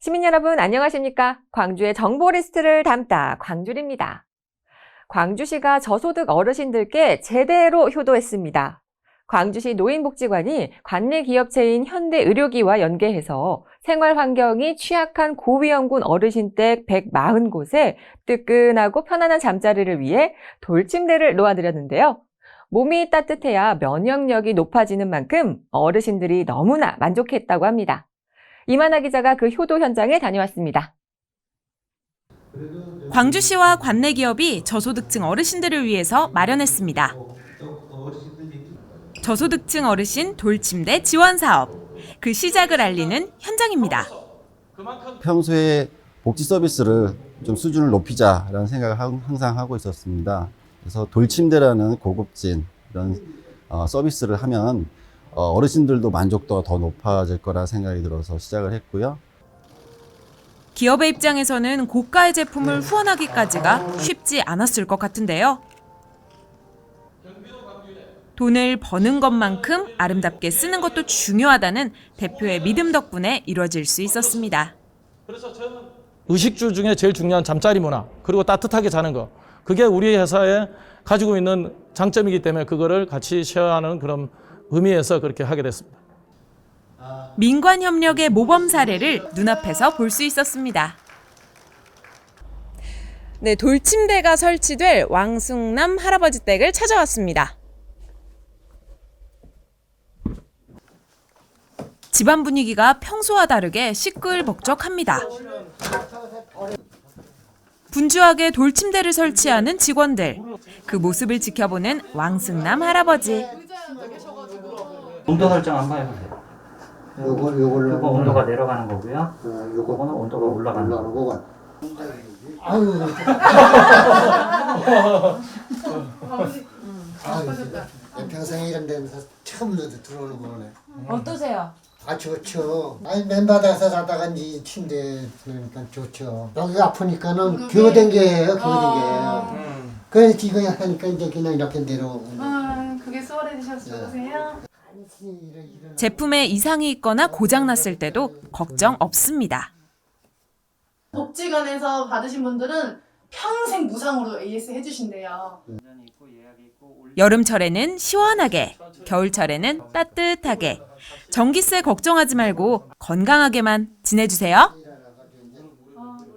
시민 여러분 안녕하십니까? 광주의 정보 리스트를 담다 광줄입니다. 광주시가 저소득 어르신들께 제대로 효도했습니다. 광주시 노인복지관이 관내 기업체인 현대의료기와 연계해서 생활 환경이 취약한 고위험군 어르신 댁 140곳에 뜨끈하고 편안한 잠자리를 위해 돌침대를 놓아드렸는데요. 몸이 따뜻해야 면역력이 높아지는 만큼 어르신들이 너무나 만족했다고 합니다. 이만아 기자가 그 효도 현장에 다녀왔습니다. 광주시와 관내 기업이 저소득층 어르신들을 위해서 마련했습니다. 저소득층 어르신 돌침대 지원 사업. 그 시작을 알리는 현장입니다. 평소에 복지 서비스를 좀 수준을 높이자라는 생각을 하- 항상 하고 있었습니다. 그래서 돌침대라는 고급진 이런 어, 서비스를 하면 어, 어르신들도 만족도가 더 높아질 거라 생각이 들어서 시작을 했고요. 기업의 입장에서는 고가의 제품을 후원하기까지가 쉽지 않았을 것 같은데요. 돈을 버는 것만큼 아름답게 쓰는 것도 중요하다는 대표의 믿음 덕분에 이뤄질 수 있었습니다. 의식주 중에 제일 중요한 잠자리 문화 그리고 따뜻하게 자는 거 그게 우리 회사에 가지고 있는 장점이기 때문에 그거를 같이 쉐어하는 그런 의미에서 그렇게 하게 됐습니다. 민관 협력의 모범 사례를 눈앞에서 볼 수 있었습니다. 네, 돌침대가 설치될 왕숭남 할아버지 댁을 찾아왔습니다. 집안 분위기가 평소와 다르게 시끌벅적합니다. 분주하게 돌침대를 설치하는 직원들. 그 모습을 지켜보는 왕승남 할아버지. 온도 설정 한번 해보세요. 요걸 요걸로 이거 온도가 내려가는 거고요. 어, 요거 요거는 온도가 올라가는 거. 올라가는 거가. 아유. 아유, 내 평생에 이런 데서 처음 들어오는 거네. 어떠세요? 아 좋죠. 아니 맨바닥에서 자다가 이 침대 그러니까 좋죠. 여기 아프니까는 기어댕 게예요, 기어댕 게예요. 그래서 이거 하니까 이제 그냥 이렇게 내려오고. 아, 그게 수월해지셔서 좋으세요? 제품에 이상이 있거나 고장났을 때도 걱정 없습니다. 복지관에서 받으신 분들은 평생 무상으로 AS 해주신대요. 여름철에는 시원하게, 겨울철에는 따뜻하게. 전기세 걱정하지 말고 건강하게만 지내주세요. 아,